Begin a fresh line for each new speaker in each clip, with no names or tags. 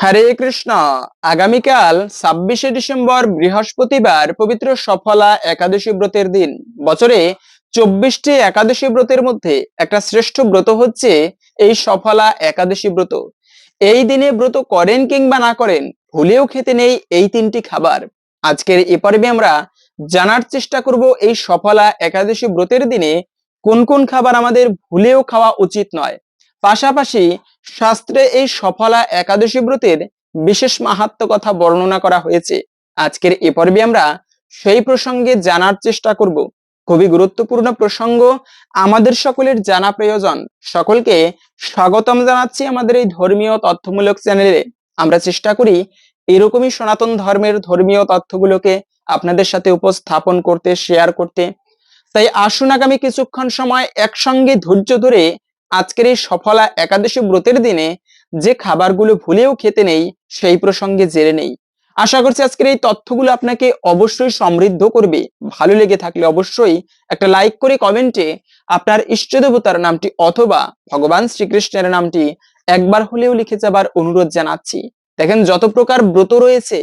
হরে কৃষ্ণ। আগামীকাল ছাব্বিশে ডিসেম্বর বৃহস্পতিবার পবিত্র সফলা একাদশী ব্রতের দিন। বছরে চব্বিশটি একাদশী ব্রতের মধ্যে একটা শ্রেষ্ঠ ব্রত হচ্ছে এই সফলা একাদশী ব্রত। এই দিনে ব্রত করেন কিংবা না করেন, ভুলেও খেতে নেই এই তিনটি খাবার। আজকের এ পর্বে আমরা জানার চেষ্টা করব এই সফলা একাদশী ব্রতের দিনে কোন কোন খাবার আমাদের ভুলেও খাওয়া উচিত নয়। পাশাপাশি শাস্ত্রে এই সফলা একাদশী ব্রতের বিশেষ মাহাত্ম কথা বর্ণনা করা হয়েছে। আজকের এ পর্বে আমরা সেই প্রসঙ্গে জানার চেষ্টা করব। খুবই গুরুত্বপূর্ণ প্রসঙ্গ। আমাদের সকলের জানা প্রয়োজন। সকলকে স্বাগতম জানাচ্ছি আমাদের এই ধর্মীয় তথ্যমূলক চ্যানেলে। আমরা চেষ্টা করি এরকমই সনাতন ধর্মের ধর্মীয় তথ্যগুলোকে আপনাদের সাথে উপস্থাপন করতে শেয়ার করতে। তাই আসুন আগামী কিছুক্ষণ সময় একসঙ্গে ধৈর্য ধরে আজকের এই সফলা একাদশী ব্রতের দিনে যে খাবারগুলো ভুলেও খেতে নেই, সেই প্রসঙ্গে জেনে নেই। আশা করছি আজকের এই তথ্যগুলো আপনাকে অবশ্যই সমৃদ্ধ করবে। ভালো লেগে থাকলে অবশ্যই একটা লাইক করে কমেন্টে আপনার ইষ্ট দেবতার নামটি অথবা ভগবান শ্রীকৃষ্ণের নামটি একবার হলেও লিখে যাবার অনুরোধ জানাচ্ছি। দেখেন, যত প্রকার ব্রত রয়েছে,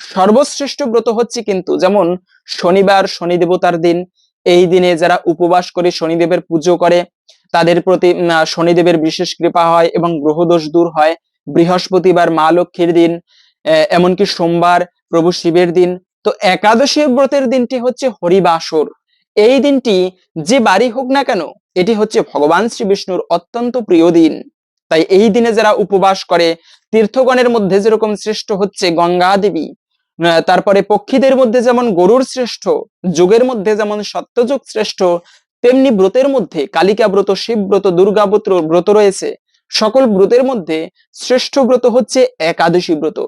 সর্বশ্রেষ্ঠ ব্রত হচ্ছে কিন্তু যেমন শনিবার শনি দেবতার দিন। এই দিনে যারা উপবাস করে শনিদেবের পুজো করে তাদের প্রতি শনিদেবের বিশেষ কৃপা হয় এবং গ্রহদোষ দূর হয়। বৃহস্পতিবার মা লক্ষ্মীর দিন এমনকি সোমবার প্রভু শিবের দিন। তো একাদশী ব্রতের দিনটি হচ্ছে হরিবাসর। এই দিনটি যে বাড়ি হোক না কেন, এটি হচ্ছে ভগবান শ্রী বিষ্ণুর অত্যন্ত প্রিয় দিন। তাই এই দিনে যারা উপবাস করে, তীর্থগণের মধ্যে যেরকম শ্রেষ্ঠ হচ্ছে গঙ্গা দেবী তারপরে পক্ষীদের মধ্যে যেমন গরুর শ্রেষ্ঠ, যুগের মধ্যে যেমন সত্যযুগ শ্রেষ্ঠ তেমনি ব্রতের মধ্যে কালিকা ব্রত, শিব ব্রত, দুর্গা ব্রত ব্রত রয়েছে। সকল ব্রতের মধ্যে শ্রেষ্ঠ ব্রত হচ্ছে একাদশী ব্রত।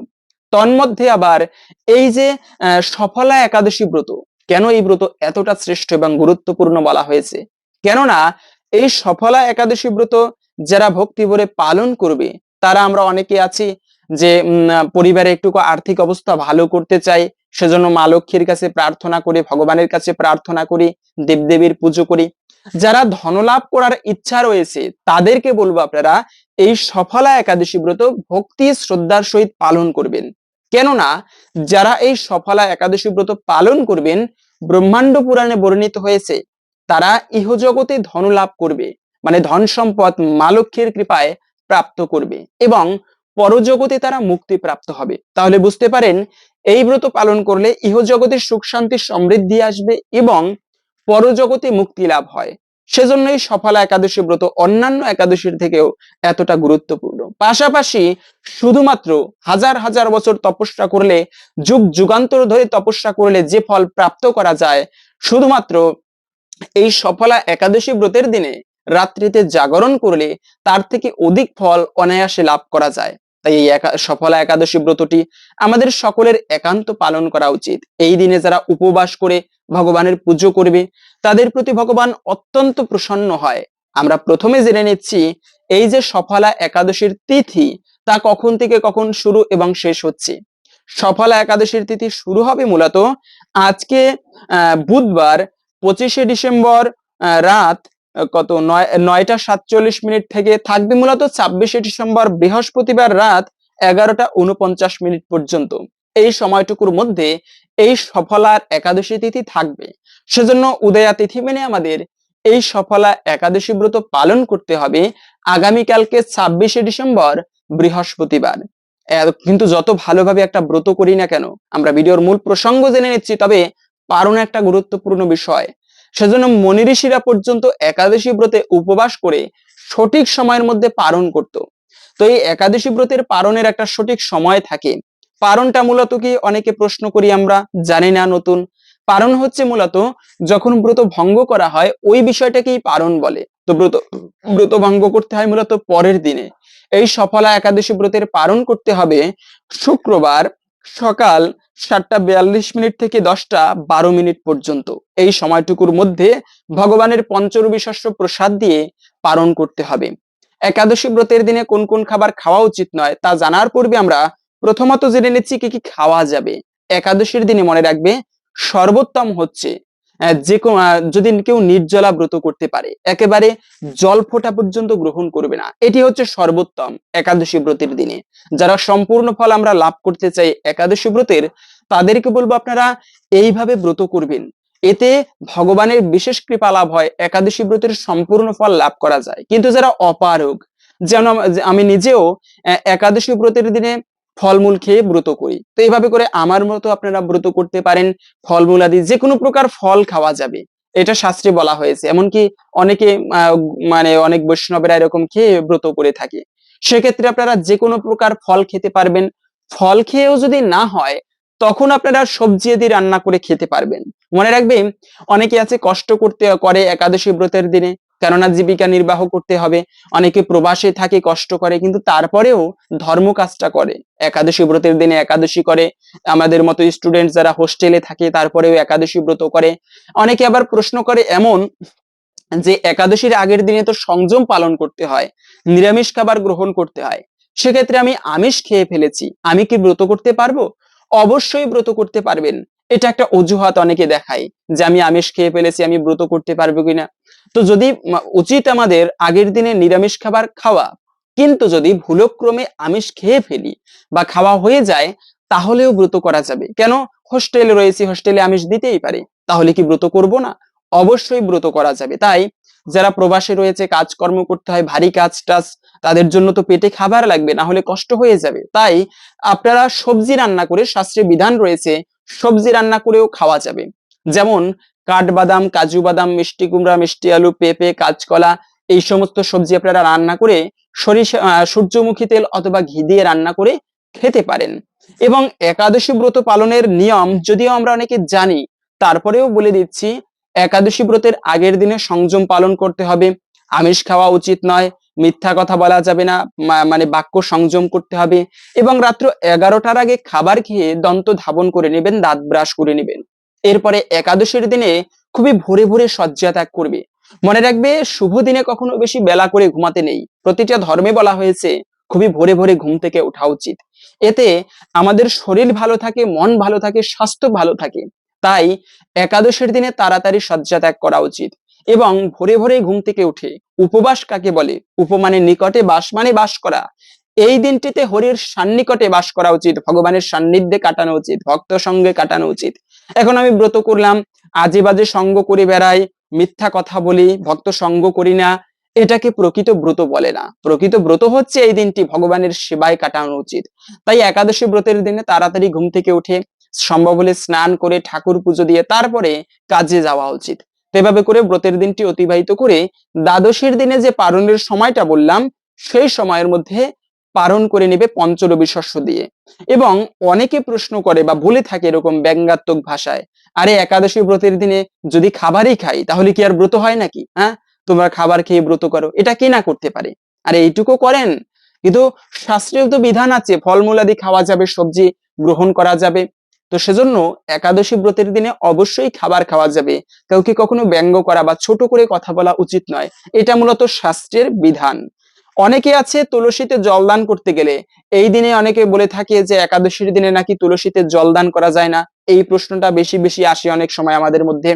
তন্মধ্যে আবার এই যে সফলা একাদশী ব্রত, কেন এই ব্রত এতটা শ্রেষ্ঠ এবং গুরুত্বপূর্ণ বলা হয়েছে? কেননা এই সফলা একাদশী ব্রত যারা ভক্তি ভরে পালন করবে, তারা আমরা অনেকে আছি যে পরিবারে একটু আর্থিক অবস্থা ভালো করতে চাই সেজন্য মা লক্ষ্মীর কাছে প্রার্থনা করি, ভগবানের কাছে প্রার্থনা করি, দেবদেবীর পুজো করি। যারা ধনলাভ করার ইচ্ছা রয়েছে, তাদেরকে বলব আপনারা, এই সফলা একাদশী ব্রত ভক্তি শ্রদ্ধার সহিত পালন করবেন। কেননা, যারা এই সফলা একাদশী ব্রত পালন করবেন, ব্রহ্মাণ্ড পুরাণে বর্ণিত হয়েছে, তারা ইহজগতে ধন লাভ করবে মানে ধন সম্পদ মা লক্ষ্মীর কৃপায় প্রাপ্ত করবে এবং পরজগতে তারা মুক্তি প্রাপ্ত হবে। তাহলে বুঝতে পারেন, এই ব্রত পালন করলে ইহজগতের সুখ, শান্তি, সমৃদ্ধি আসবে এবং পরজগতে মুক্তি লাভ হয়। সেজন্যই সফলা একাদশী ব্রত অন্যান্য একাদশীর থেকেও এতটা গুরুত্বপূর্ণ। পাশাপাশি শুধুমাত্র হাজার হাজার বছর তপস্যা করলে, যুগ যুগান্তর ধরে তপস্যা করলে যে ফল প্রাপ্ত করা যায়, শুধুমাত্র এই সফলা একাদশী ব্রতের দিনে রাত্রিতে জাগরণ করলে তার থেকে অধিক ফল অনায়াসে লাভ করা যায়। তাই এই সফলা একাদশী ব্রতটি আমাদের সকলের একান্ত পালন করা উচিত। এই দিনে যারা উপবাস করে ভগবানের পুজো করবে, তাদের প্রতি ভগবান অত্যন্ত প্রসন্ন হয়। আমরা প্রথমে জেনে নিচ্ছি, এই যে সফলা একাদশীর তিথি, তা কখন থেকে কখন শুরু এবং শেষ হচ্ছে? সফলা একাদশীর তিথি শুরু হবে মূলত আজকে বুধবার, পঁচিশে ডিসেম্বর রাত কত? নয়, নয়টা সাতচল্লিশ মিনিট থেকে থাকবে মূলত ছাব্বিশে ডিসেম্বর বৃহস্পতিবার রাত এগারোটা উনপঞ্চাশ মিনিট পর্যন্ত। এই সময়টুকুর মধ্যে এই সফলার একাদশী তিথি থাকবে। সেজন্য উদয়া তিথি মেনে আমাদের এই সফলা একাদশী ব্রত পালন করতে হবে আগামীকালকে ছাব্বিশে ডিসেম্বর বৃহস্পতিবার। কিন্তু যত ভালোভাবে একটা ব্রত করি না কেন, আমরা ভিডিওর মূল প্রসঙ্গ জেনে নিচ্ছি, তবে পারণ একটা গুরুত্বপূর্ণ বিষয়। সেজন্য মনি ঋষিরা পর্যন্ত একাদশী ব্রতে উপবাস করে সঠিক সময়ের মধ্যে পালন করত। তো এই একাদশী ব্রতের পালনের একটা সঠিক সময় থাকে। পারণটা মূলত কি? অনেকে প্রশ্ন করি আমরা, জানি না নতুন। পারণ হচ্ছে মূলত যখন ব্রত ভঙ্গ করা হয়, ওই বিষয়টাকেই পারণ বলে। তো ব্রত ব্রত ভঙ্গ করতে হয় মূলত পরের দিনে। এই সফলা একাদশী ব্রতের পালন করতে হবে শুক্রবার সকাল সাতটা বিয়াল্লিশ মিনিট থেকে দশটা বারো মিনিট পর্যন্ত। এই সময়টুকুর মধ্যে ভগবানের পঞ্চরবি শস্য প্রসাদ দিয়ে পালন করতে হবে। একাদশী ব্রতের দিনে কোন কোন খাবার খাওয়া উচিত নয় তা জানার পূর্বে আমরা প্রথমত জেনে নিচ্ছি কি কি খাওয়া যাবে। একাদশীর দিনে মনে রাখবে সর্বোত্তম হচ্ছে যে যদি কেউ নির্জলা ব্রত করতে পারে, একেবারে জল ফোটা পর্যন্ত গ্রহণ করবে না। এটি হচ্ছে সর্বোত্তম একাদশী ব্রতের দিনে। যারা সম্পূর্ণ ফল আমরা লাভ করতে চাই একাদশী ব্রতের, তাদেরকে বলব আপনারা এইভাবে ব্রত করবেন। এতে ভগবানের বিশেষ কৃপা লাভ হয়, একাদশী ব্রতের সম্পূর্ণ ফল লাভ করা যায়। কিন্তু যারা অপারগ, যেন আমি নিজেও একাদশী ব্রতের দিনে ফলমূল খেয়ে ব্রত করি। তো এইভাবে করে আমার মতো আপনারা ব্রত করতে পারেন, ফলমূল আদি যে কোনো প্রকার ফল খাওয়া যাবে। এটা শাস্ত্রে বলা হয়েছে। এমনকি অনেকে মানে অনেক বৈষ্ণবেরা এরকম খেয়ে ব্রত করে থাকে। সেক্ষেত্রে আপনারা যে কোনো প্রকার ফল খেতে পারবেন। ফল খেয়েও যদি না হয়, তখন আপনারা সবজি দিয়ে রান্না করে খেতে পারবেন। মনে রাখবেন, অনেকে আছে কষ্ট করতে, করে একাদশী ব্রতের দিনে। কেননা জীবিকা নির্বাহ করতে হবে। অনেকে প্রবাসে থাকে, কষ্ট করে, কিন্তু তারপরেও ধর্ম কাজটা করে। একাদশী ব্রতের দিনে একাদশী করে। আমাদের মতো স্টুডেন্ট যারা হোস্টেলে থাকে, তারপরেও একাদশী ব্রত করে। অনেকে আবার প্রশ্ন করে এমন যে একাদশীর আগের দিনে তো সংযম পালন করতে হয়, নিরামিষ খাবার গ্রহণ করতে হয়। সেক্ষেত্রে আমি আমিষ খেয়ে ফেলেছি। আমি কি ব্রত করতে পারব? অবশ্যই ব্রত করতে পারবেন। এটা একটা অজুহাত অনেকে দেখায় যে আমি আমিষ খেয়ে ফেলেছি, আমি ব্রত করতে পারব কিনা। তো যদি উচিত আমাদের আগের দিনে নিরামিষ খাবার খাওয়া, কিন্তু যদি ভুলক্রমে আমিষ খেয়ে ফেলি বা খাওয়া হয়ে যায়, তাহলেও ব্রত করা যাবে। কেন? হোস্টেলে রয়েছি, হোস্টেলে আমিষ দিতেই পারে। তাহলে কি ব্রত করব না? অবশ্যই ব্রত করা যাবে। তাই যারা প্রবাসে রয়েছে, কাজকর্ম করতে হয়, ভারী কাজ টাজ, তাদের জন্য তো পেটে খাবার লাগবে, না হলে কষ্ট হয়ে যাবে। তাই আপনারা সবজি রান্না করে শাস্ত্রে বিধান রয়েছে সবজি রান্না করেও খাওয়া যাবে। যেমন কাঠবাদাম, কাজু বাদাম, মিষ্টি কুমড়া, মিষ্টি আলু, পেঁপে, কাঁচকলা এই সমস্ত সবজি আপনারা রান্না করে সরিষা সূর্যমুখী তেল অথবা ঘি দিয়ে রান্না করে খেতে পারেন। এবং একাদশী ব্রত পালনের নিয়ম যদিও আমরা অনেকে জানি, তারপরেও বলে দিচ্ছি, একাদশী ব্রতের আগের দিনে সংযম পালন করতে হবে। আমিষ খাওয়া উচিত নয় মিথ্যা কথা বলা যাবে না মানে বাক্য সংযম করতে হবে এবং রাত্র এগারোটার আগে খাবার খেয়ে দন্ত ধাবন করে নেবেন, দাঁত ব্রাশ করে নেবেন। এরপরে একাদশীর দিনে খুবই ভোরে ভোরে শয্যা ত্যাগ করবে। মনে রাখবে শুভ দিনে কখনো বেশি বেলা করে ঘুমাতে নেই। প্রতিটা ধর্মে বলা হয়েছে, খুবই ভোরে ভোরে ঘুম থেকে ওঠা উচিত। এতে আমাদের শরীর ভালো থাকে, মন ভালো থাকে, স্বাস্থ্য ভালো থাকে। তাই একাদশের দিনে তাড়াতাড়ি শয্যা ত্যাগ করা উচিত। এবং ভোরে ভোরে ঘুম থেকে উঠে। উপবাস কাকে বলে? উপমানে নিকটে বাস মানে বাস করা। এই দিনটিতে হরির সান্নিকটে বাস করা উচিত, ভগবানের সান্নিধ্যে কাটানো উচিত, ভক্ত সঙ্গে কাটানো উচিত। এখন আমি ব্রত করলাম, আজে বাজে সঙ্গ করে বেড়াই, মিথ্যা কথা বলি, ভক্ত সঙ্গ করি না, এটাকে প্রকৃত ব্রত বলে না। প্রকৃত ব্রত হচ্ছে এই দিনটি, ভগবানের সেবায় কাটানো উচিত। তাই একাদশী ব্রতের দিনে তাড়াতাড়ি ঘুম থেকে উঠে, সম্ভব হলে স্নান করে ঠাকুর পুজো দিয়ে তারপরে কাজে যাওয়া উচিত। তো এভাবে করে ব্রতের দিনটি অতিবাহিত করে দ্বাদশীর দিনে যে পারণের সময়টা বললাম, সেই সময়ের মধ্যে পালন করে নেবে পঞ্চরবি শস্য দিয়ে। এবং অনেকে প্রশ্ন করে বা বলে থাকে এরকম ব্যঙ্গাত্মক ভাষায়, আরে একাদশী ব্রতের দিনে যদি খাবারই খাই, তাহলে কি আর ব্রত হয় নাকি? হ্যাঁ? তোমরা খাবার খেয়ে ব্রত করো। এটা কি না করতে পারে? আরে এইটুকু করেন। কিন্তু শাস্ত্রীয় তো বিধান আছে ফলমূলাদি খাওয়া যাবে, সবজি গ্রহণ করা যাবে। তো সেজন্য একাদশী ব্রতের দিনে অবশ্যই খাবার খাওয়া যাবে। কাউকে কখনো ব্যঙ্গ করা বা ছোট করে কথা বলা উচিত নয়। এটা মূলত শাস্ত্রের বিধান। অনেকে আছে তুলসীতে জলদান করতে গেলে। এই দিনে অনেকে বলে থাকে যে একাদশীর দিনে নাকি তুলসীতে জলদান করা যায় না। এই প্রশ্নটা বেশি বেশি আসে অনেক সময় আমাদের মধ্যে।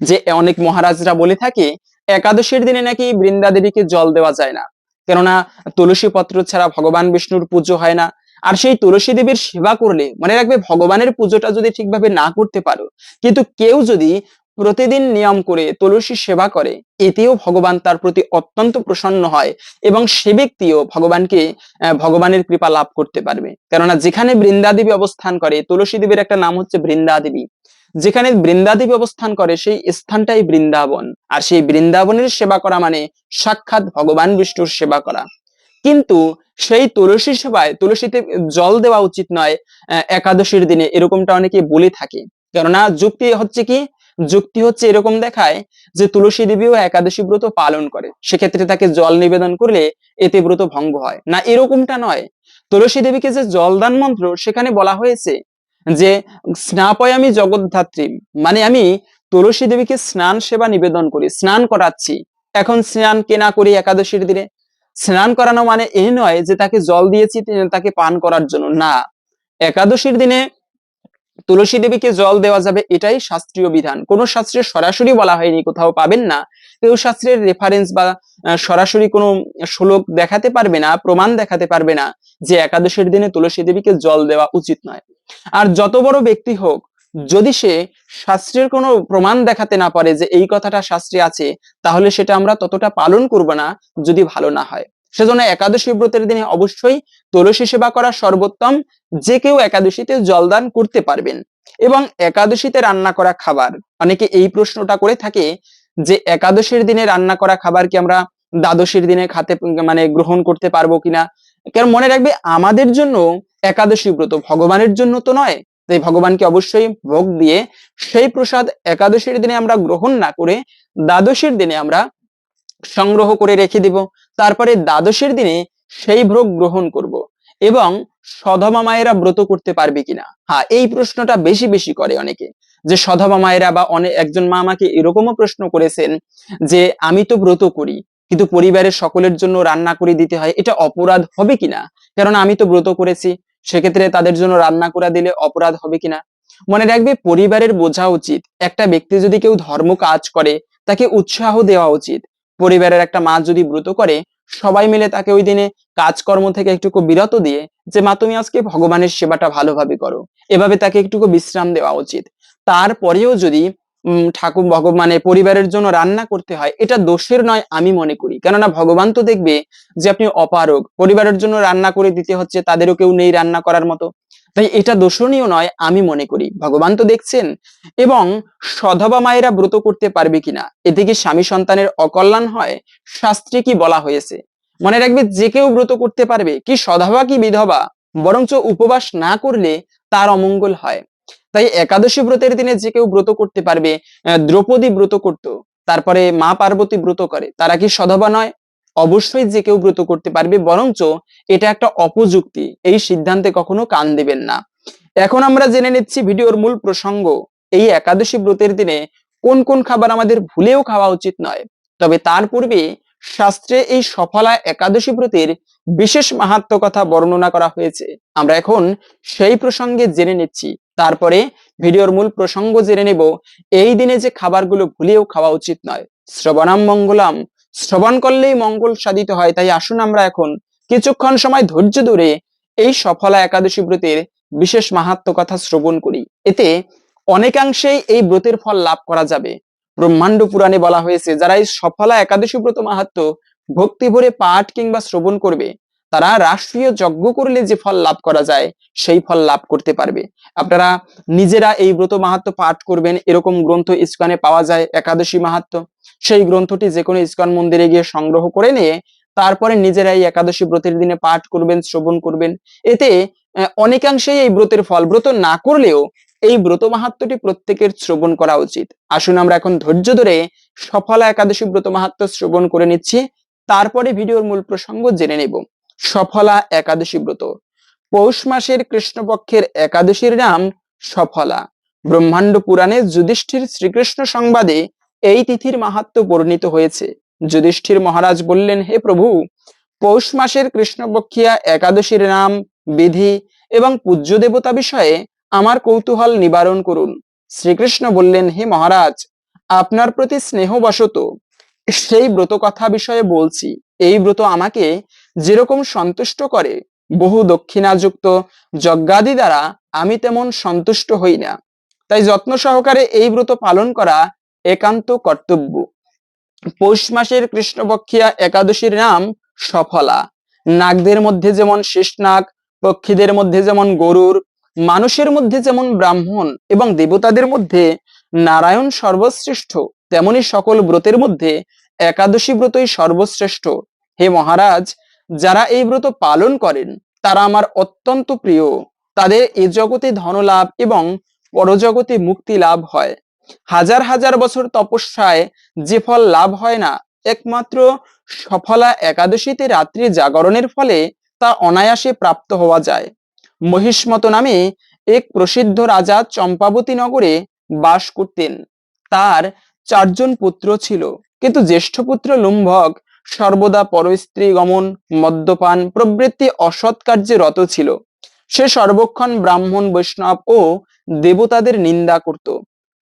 যে অনেক মহারাজরা বলে থাকে, একাদশীর দিনে নাকি বৃন্দা দেবীকে জল দেওয়া যায় না। কেননা তুলসী পত্র ছাড়া ভগবান বিষ্ণুর পুজো হয় না। আর সেই তুলসী দেবীর সেবা করলে মনে রাখবে ভগবানের পুজোটা যদি ঠিকভাবে না করতে পারো, কিন্তু কেউ যদি প্রতিদিন নিয়ম করে তুলসী সেবা করে, এতেও ভগবান তার প্রতি অত্যন্ত প্রসন্ন হয় এবং সে ব্যক্তিও ভগবানকে ভগবানের কৃপা লাভ করতে পারবে। কেননা যেখানে বৃন্দা দেবী অবস্থান করে, তুলসী দেবীর একটা নাম হচ্ছে বৃন্দা দেবী যেখানে বৃন্দাদেবী অবস্থান করে, সেই স্থানটাই বৃন্দাবন। আর সেই বৃন্দাবনের সেবা করা মানে সাক্ষাৎ ভগবান বিষ্ণুর সেবা করা। কিন্তু সেই তুলসী সেবায় তুলসীতে জল দেওয়া উচিত নয় একাদশীর দিনে, এরকমটা অনেকে বলে থাকে। কেননা যুক্তি হচ্ছে কি? যুক্তি হচ্ছে এরকম দেখায় যে তুলসী দেবীও একাদশী ব্রত পালন করে। সেক্ষেত্রে তাকে জল নিবেদন করলে এতে ব্রত ভঙ্গ হয়। না, এরকমটা নয়। তুলসী দেবীকে যে জলদান মন্ত্র, সেখানে বলা হয়েছে যে, স্নাপয়ামি জগদ্ধাত্রী মানে আমি তুলসী দেবীকে স্নান সেবা নিবেদন করি, স্নান করাচ্ছি। এখন স্নান কেনা করি একাদশীর দিনে স্নান করানো মানে এই নয় যে তাকে জল দিয়েছি তাকে পান করার জন্য। না। একাদশীর দিনে তুলসী দেবীকে জল দেওয়া যাবে, এটাই শাস্ত্রীয় বিধান। কোনো শাস্ত্রে সরাসরি বলা হয়নি, কোথাও পাবেন না। কেউ শাস্ত্রের রেফারেন্স বা সরাসরি কোনো শ্লোক দেখাতে পারবে না, প্রমাণ দেখাতে পারবে না যে একাদশীর দিনে তুলসী দেবীকে জল দেওয়া উচিত নয়। আর যত বড় ব্যক্তি হোক যদি সে শাস্ত্রের কোনো প্রমাণ দেখাতে না পারে যে এই কথাটা শাস্ত্রে আছে, তাহলে সেটা আমরা ততটা পালন করব না যদি ভালো না হয়। সেজন্য একাদশী ব্রতের দিনে অবশ্যই তুলসী সেবা করা সর্বোত্তম, যে কেউ একাদশীতে জলদান করতে পারবেন। এবং একাদশীতে রান্না করা খাবার, অনেকে এই প্রশ্নটা করে থাকে যে একাদশীর দিনে রান্না করা খাবার কি আমরা দ্বাদশীর দিনে খাতে মানে গ্রহণ করতে পারব কিনা? কারণ মনে রাখবে, আমাদের জন্য একাদশী ব্রত ভগবানের জন্য তো নয় তাই ভগবানকে অবশ্যই ভোগ দিয়ে সেই প্রসাদ একাদশীর দিনে আমরা গ্রহণ না করে দ্বাদশীর দিনে আমরা সংগ্রহ করে রেখে দিব। তারপরে দ্বাদশীর দিনে সেই ভোগ গ্রহণ করব এবং সধবা মায়েরা ব্রত করতে পারবে কিনা? হ্যাঁ এই প্রশ্নটা বেশি বেশি করে অনেকে। যে সধবা মায়েরা বা অনেক একজন মা আমাকে এরকমও প্রশ্ন করেছেন যে, আমি তো ব্রত করি, কিন্তু পরিবারের সকলের জন্য রান্না করে দিতে হয়, এটা অপরাধ হবে কিনা? কারণ আমি তো ব্রত করেছি। সেক্ষেত্রে তাদের জন্য রান্না করে দিলে অপরাধ হবে কিনা? মনে রাখবে, পরিবারের বোঝা উচিত। একটা ব্যক্তি যদি কেউ ধর্ম কাজ করে, তাকে উৎসাহ দেওয়া উচিত। পরিবারের একটা মা যদি ব্রত করে, সবাই মিলে তাকে ওই দিনে কাজকর্ম থেকে একটুকু বিরত দিয়ে, যে মা, তুমি আজকে ভগবানের সেবাটা ভালোভাবে করো। এভাবে তাকে একটুকু বিশ্রাম দেওয়া উচিত। তারপরেও যদি ঠাকুর ভগবানে পরিবারের জন্য রান্না করতে হয়, এটা দোষের নয় আমি মনে করি। কেননা ভগবান তো দেখবে যে আপনি অপারগ, পরিবারের জন্য রান্না করে দিতে হচ্ছে, তাদেরও কেউ নেই রান্না করার মতো। তাই এটা দোষণীয় নয় আমি মনে করি। ভগবান তো দেখছেন। এবং সধবা মায়েরা ব্রত করতে পারবে কিনা? এতে কি স্বামী সন্তানের অকল্যাণ হয়? শাস্ত্রে কি বলা হয়েছে? মনে রাখবে যে কেউ ব্রত করতে পারবে, কি সধবা কি বিধবা, বরঞ্চ উপবাস না করলে তার অমঙ্গল হয়। তাই একাদশী ব্রতের দিনে যে কেউ ব্রত করতে পারবে দ্রৌপদী ব্রত করত, তারপরে মা পার্বতী ব্রত করে, তারা কি সধবা নয়? অবশ্যই যে কেউ ব্রত করতে পারবে, বরঞ্চ এটা একটা অপযুক্তি, এই সিদ্ধান্তে কখনো কান দেবেন না। এখন আমরা জেনে নিচ্ছি ভিডিওর মূল প্রসঙ্গ, এই একাদশী ব্রতের দিনে কোন কোন খাবার আমাদের ভুলেও খাওয়া উচিত নয়। তবে তার পূর্বে শাস্ত্রে এই সফলা একাদশী ব্রতের বিশেষ মাহাত্ম কথা বর্ণনা করা হয়েছে। আমরা এখন সেই প্রসঙ্গে জেনে নিচ্ছি। তারপরে ভিডিওর মূল প্রসঙ্গ জেনে নেব। এই দিনে যে খাবারগুলো ভুলেও খাওয়া উচিত নয়। শ্রবণাম মঙ্গলাম। শ্রবণ করলেই মঙ্গল সাধিত হয়, তাই আসুন আমরা এখন কিছুক্ষণ সময় ধৈর্য ধরে এই সফলা একাদশী ব্রতের বিশেষ মাহাত্ম কথা শ্রবণ করি। এতে অনেকাংশেই এই ব্রতের ফল লাভ করা যাবে। ব্রহ্মাণ্ড পুরাণে বলা হয়েছে, যারা এই সফলা একাদশী ব্রত মাহাত্ম ভক্তি ভরে পাঠ কিংবা শ্রবণ করবে, তারা রাষ্ট্রীয় যজ্ঞ করলে যে ফল লাভ করা যায়, সেই ফল লাভ করতে পারবে। আপনারা নিজেরা এই ব্রত মাহাত্ম পাঠ করবেন, এরকম গ্রন্থ ইস্কনে পাওয়া যায়, একাদশী মাহাত্ম। সেই গ্রন্থটি যে কোনো ইস্কন মন্দিরে গিয়ে সংগ্রহ করে নিয়ে, তারপরে নিজেরাই একাদশী ব্রতের দিনে পাঠ করবেন, শ্রবণ করবেন। এতে অনেকাংশেই এই ব্রতের ফল, ব্রত না করলেও এই ব্রত মাহাত্মটি প্রত্যেকের শ্রবণ করা উচিত। আসুন আমরা এখন ধৈর্য ধরে সফলা একাদশী ব্রত মাহাত্ম শ্রবণ করে নিচ্ছি। তারপরে ভিডিওর মূল প্রসঙ্গ জেনে নেব। সফলা একাদশী ব্রত। পৌষ মাসের কৃষ্ণপক্ষের একাদশীর নাম সফলা। ব্রহ্মাণ্ড পুরাণে যুধিষ্ঠির শ্রীকৃষ্ণ সংবাদে এই তিথির মাহাত্ম বর্ণিত হয়েছে। যুধিষ্ঠির মহারাজ বললেন, হে প্রভু, পৌষ মাসের কৃষ্ণপক্ষিয়া একাদশীর নাম, বিধি এবং পূজ্য দেবতা বিষয়ে আমার কৌতূহল নিবারণ করুন। শ্রীকৃষ্ণ বললেন, হে মহারাজ, আপনার প্রতি স্নেহবশত সেই ব্রত কথা বিষয়ে বলছি। এই ব্রত আমাকে যেরকম সন্তুষ্ট করে, বহু দক্ষিণাযুক্ত যজ্ঞাদি দ্বারা আমি তেমন সন্তুষ্ট হই না। তাই যত্ন সহকারে এই ব্রত পালন করা একান্ত কর্তব্য। পৌষ মাসের কৃষ্ণপক্ষিয়া একাদশীর নাম সফলা। নাগদের মধ্যে যেমন শেষ নাগ পক্ষীদের মধ্যে যেমন গরুর, মানুষের মধ্যে যেমন ব্রাহ্মণ এবং দেবতাদের মধ্যে নারায়ণ সর্বশ্রেষ্ঠ। তেমনি সকল ব্রতের মধ্যে একাদশী ব্রতই সর্বশ্রেষ্ঠ। হে মহারাজ, যারা এই ব্রত পালন করেন, তারা আমার অত্যন্ত প্রিয়। তাদের এ জগতে ধনলাভ এবং পরজগতে মুক্তি লাভ হয়। হাজার হাজার বছর তপস্যায় যে ফল লাভ হয় না, একমাত্র সফলা একাদশীতে রাত্রি জাগরণের ফলে তা অনায়াসে প্রাপ্ত হওয়া যায়। মহিষ্মত নামে এক প্রসিদ্ধ রাজা চম্পাবতী নগরে বাস করতেন। তার চারজন পুত্র ছিল। কিন্তু জ্যেষ্ঠ পুত্র লুম্ভক সর্বদা পরস্ত্রী গমন, মদ্যপান প্রবৃত্তি অসৎ কার্যে রত ছিল। সে সর্বক্ষণ ব্রাহ্মণ, বৈষ্ণব ও দেবতাদের নিন্দা করত।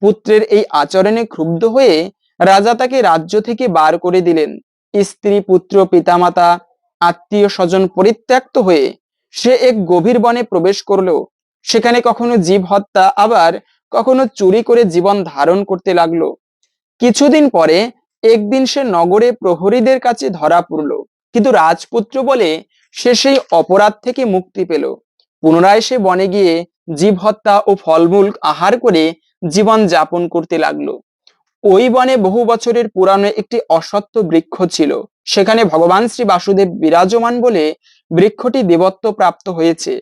পুত্রের এই আচরণে ক্ষুব্ধ হয়ে রাজা তাকে রাজ্য থেকে বার করে দিলেন। স্ত্রী, পুত্র, পিতামাতা আত্মীয় স্বজন পরিত্যক্ত হয়ে সে এক গভীর বনে প্রবেশ করল। সেখানে কখনো জীব হত্যা আবার কখনো চুরি করে জীবন ধারণ করতে লাগল। কিছুদিন পরে একদিন সে নগরে প্রহরীদের কাছে ধরা পড়ল। কিন্তু রাজপুত্র বলে সে সেই অপরাধ থেকে মুক্তি পেল। পুনরায় সে বনে গিয়ে জীব হত্যা ও ফলমূল আহার করে জীবন যাপন করতে লাগল। ওই বনে বহু বছরের পুরানো একটি অসত্য বৃক্ষ ছিল। সেখানে ভগবান শ্রী বাসুদেব বিরাজমান বলে বৃক্ষটি দেবত্ব প্রাপ্ত হয়েছে।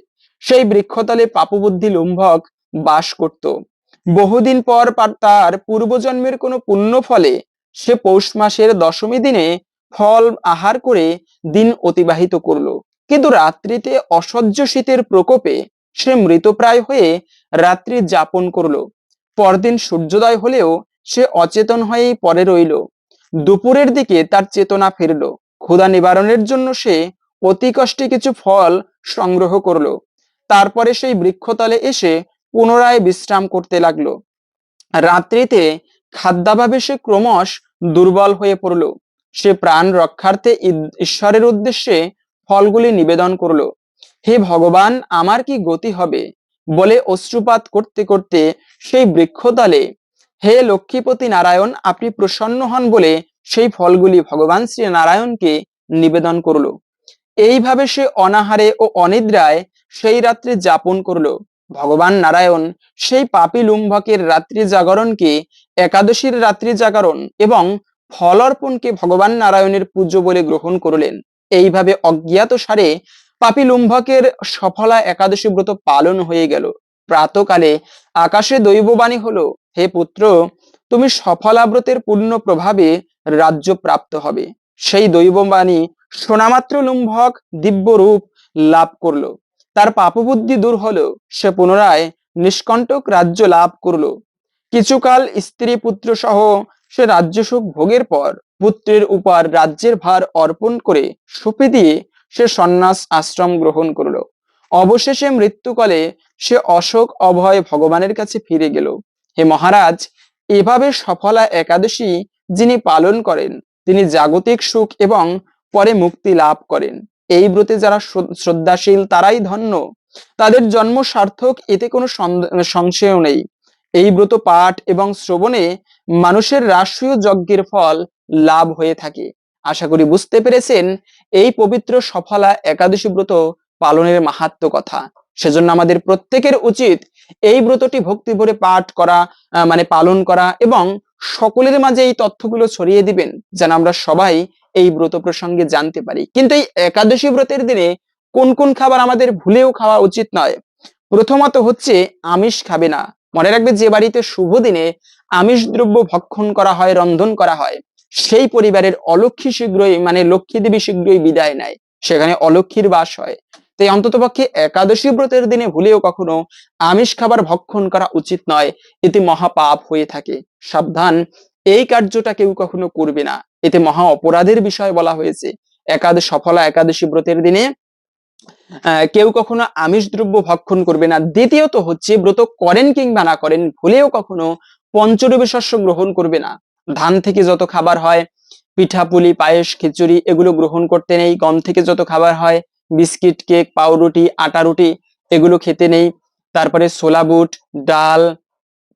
সেই বৃক্ষতলে পাপবুদ্ধি লুম্ভক বাস করত। বহুদিন পর তার পূর্বজন্মের কোনো পুণ্য ফলে সে পৌষ মাসের দশমী দিনে ফল আহার করে দিন অতিবাহিত করল। কিন্তু রাত্রিতে অসহ্য শীতের প্রকোপে সে মৃতপ্রায় হয়ে রাত্রি যাপন করল। পরদিন সূর্যোদয় হলেও সে অচেতন হয়েই পরে রইল। দুপুরের দিকে তার চেতনা ফিরল। ক্ষুধা নিবারণের জন্য সে অতি কষ্টে কিছু ফল সংগ্রহ করল। তারপরে সেই বৃক্ষতলে এসে পুনরায় বিশ্রাম করতে লাগল। রাত্রিতে খাদ্যাভাবে সে ক্রমশ দুর্বল হয়ে পড়ল। সে প্রাণ রক্ষার্থে ঈশ্বরের উদ্দেশ্যে ফলগুলি নিবেদন করল। হে ভগবান, আমার কি গতি হবে? বলে অশ্রুপাত করতে করতে সেই বৃক্ষতলে, হে লক্ষ্মীপতি নারায়ণ, আপনি প্রসন্ন হন বলে সেই ফলগুলি ভগবান শ্রী নারায়ণকে নিবেদন করল। এইভাবে সে অনাহারে ও অনিদ্রায় সেই রাত্রে যাপন করল। ভগবান নারায়ণ সেই পাপী লুম্ভকের রাত্রি জাগরণকে একাদশীর রাত্রি জাগরণ এবং ফল অর্পণকে ভগবান নারায়ণের পুজো বলে গ্রহণ করলেন। এইভাবে অজ্ঞাত সারে পাপী লুম্ভকের সফলা একাদশী ব্রত পালন হয়ে গেল। প্রাতকালে আকাশে দৈববাণী হলো, হে পুত্র, তুমি সফলা ব্রতের পূর্ণ প্রভাবে রাজ্য প্রাপ্ত হবে। সেই দৈববাণী শোনামাত্র লুম্ভক দিব্য রূপ লাভ করল। তার পাপবুদ্ধি দূর হলো সে পুনরায় নিষ্কণ্টক রাজ্য লাভ করল। কিছুকাল স্ত্রী পুত্র সহ সে রাজ্য সুখ ভোগের পর পুত্রের উপর রাজ্যের ভার অর্পণ করে সুপি দিয়ে সে সন্ন্যাস আশ্রম গ্রহণ করল। অবশেষে মৃত্যুকালে সে অশোক অভয় ভগবানের কাছে ফিরে গেল। হে মহারাজ, এভাবে সফলা একাদশী যিনি পালন করেন, তিনি জাগতিক সুখ এবং পরে মুক্তি লাভ করেন। এই ব্রতে যারা শ্রদ্ধাশীল তারাই ধন্য। তাদের জন্ম সার্থক, এতে কোনো সংশয় নেই। এই ব্রত পাঠ এবং শ্রবণে মানুষের রাষ্ট্রীয় যজ্ঞের ফল লাভ হয়ে থাকে। আশা করি বুঝতে পেরেছেন, এই পবিত্র সফলা একাদশী ব্রত পালনের মাহাত্ম কথা। সেজন্য আমাদের প্রত্যেকের উচিত এই ব্রতটি ভক্তি ভরে পাঠ করা মানে পালন করা এবং সকলের মাঝে এই তথ্যগুলো ছড়িয়ে দিবেন, যেন আমরা সবাই এই ব্রত প্রসঙ্গে জানতে পারি। কিন্তু এই একাদশী ব্রতের দিনে কোন কোন খাবার আমাদের ভুলেও খাওয়া উচিত নয়। প্রথমত হচ্ছে আমিষ খাবে না। মনে রাখবে যে বাড়িতে শুভ দিনে আমিষ দ্রব্য ভক্ষণ করা হয়, রন্ধন করা হয়, সেই পরিবারের অলক্ষী শীঘ্রই মানে লক্ষ্মী দেবী শীঘ্রই বিদায় নেয়। সেখানে অলক্ষীর বাস হয়। তাই অন্ততপক্ষে একাদশী ব্রতের দিনে ভুলেও কখনো আমিষ খাবার ভক্ষণ করা উচিত নয়। এতে মহাপাপ হয়ে থাকে। সাবধান, এই কার্যটা কেউ কখনো করবে না। এতে মহা অপরাধের বিষয় বলা হয়েছে। একাদশ সফলা একাদশী ব্রতের দিনে কেউ কখনো আমিষ দ্রব্য ভক্ষণ করবে না। দ্বিতীয়ত হচ্ছে, ব্রত করেন কিংবা না করেন, ভুলেও কখনো পঞ্চরবি শস্য গ্রহণ করবে না। ধান থেকে যত খাবার হয়, পিঠা, পুলি, পায়েস, খিচুড়ি, এগুলো গ্রহণ করতে নেই। গম থেকে যত খাবার হয়, বিস্কিট, কেক, পাউরুটি, আটা, রুটি, এগুলো খেতে নেই। তারপরে ছোলা, বুট, ডাল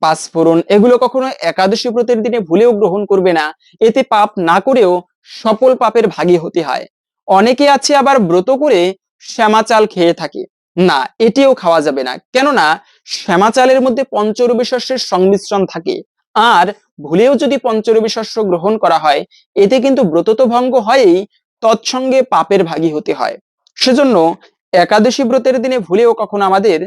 পাঁচফোড়ন এগুলো কখনো একাদশী ব্রতের দিনে ভুলেও গ্রহণ করবে না। এতে পাপ না করেও সফল পাপের ভাগী হতে হয়। অনেকে আছে আবার ব্রত করে শ্যামা চাল খেয়ে থাকে। না, এটিও খাওয়া যাবে না। কেননা, শ্যামা চালের মধ্যে পঞ্চরবি শস্যের সংমিশ্রণ থাকে। আর ভুলেও যদি পঞ্চরবি শস্য গ্রহণ করা হয়, এতে কিন্তু ব্রত তো ভঙ্গ হয়ই তৎসঙ্গে পাপের ভাগী হতে হয়। সেজন্য একাদশী ব্রতের দিনে ভুলেও কখনো আমাদের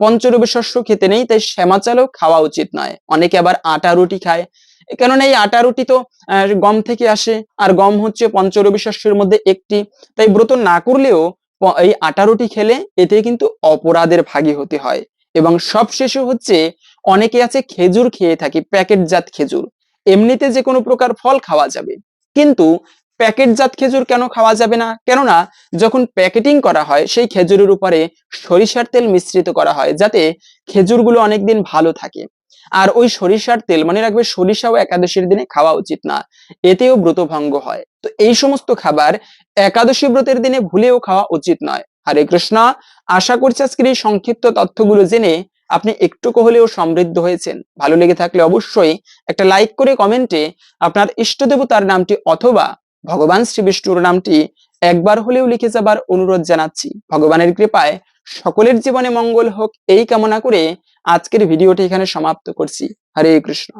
পঞ্চরবি শস্য খেতে নেই, তাই শ্যামা চালও খাওয়া উচিত নয়। অনেকে আবার আটা রুটি খায়। কেননা এই আটা রুটি তো গম থেকে আসে, আর গম হচ্ছে পঞ্চরবি শস্যের মধ্যে একটি। তাই ব্রত না করলেও এই আটা রুটি খেলে এতে কিন্তু অপরাধের ভাগী হতে হয়। এবং সব শেষে হচ্ছে, অনেকে আছে খেজুর খেয়ে থাকে, প্যাকেটজাত খেজুর। এমনিতে যে কোনো প্রকার ফল খাওয়া যাবে। কিন্তু প্যাকেটজাত খেজুর কেন খাওয়া যাবে না? কেননা, যখন প্যাকেটিং করা হয়, সেই খেজুরের উপরে সরিষার তেল মিশ্রিত করা হয়, যাতে খেজুরগুলো অনেকদিন ভালো থাকে। আর ওই সরিষার তেল, মনে রাখবে, সরিষাও একাদশীর দিনে খাওয়া উচিত না, এতেও ব্রত ভঙ্গ হয়। তো এই সমস্ত খাবার একাদশী ব্রতের দিনে ভুলেও খাওয়া উচিত নয়। হরে কৃষ্ণ, আশা করছি আজকের এই সংক্ষিপ্ত তথ্যগুলো জেনে আপনি একটুকু হলেও সমৃদ্ধ হয়েছেন। ভালো লেগে থাকলে অবশ্যই একটা লাইক করে কমেন্টে আপনার ইষ্ট দেবতার নামটি অথবা ভগবান শ্রী বিষ্ণুর নামটি একবার হলেও লিখে যাবার অনুরোধ জানাচ্ছি। ভগবানের কৃপায় সকলের জীবনে মঙ্গল হোক, এই কামনা করে আজকের ভিডিওটি এখানে সমাপ্ত করছি। হরে কৃষ্ণ।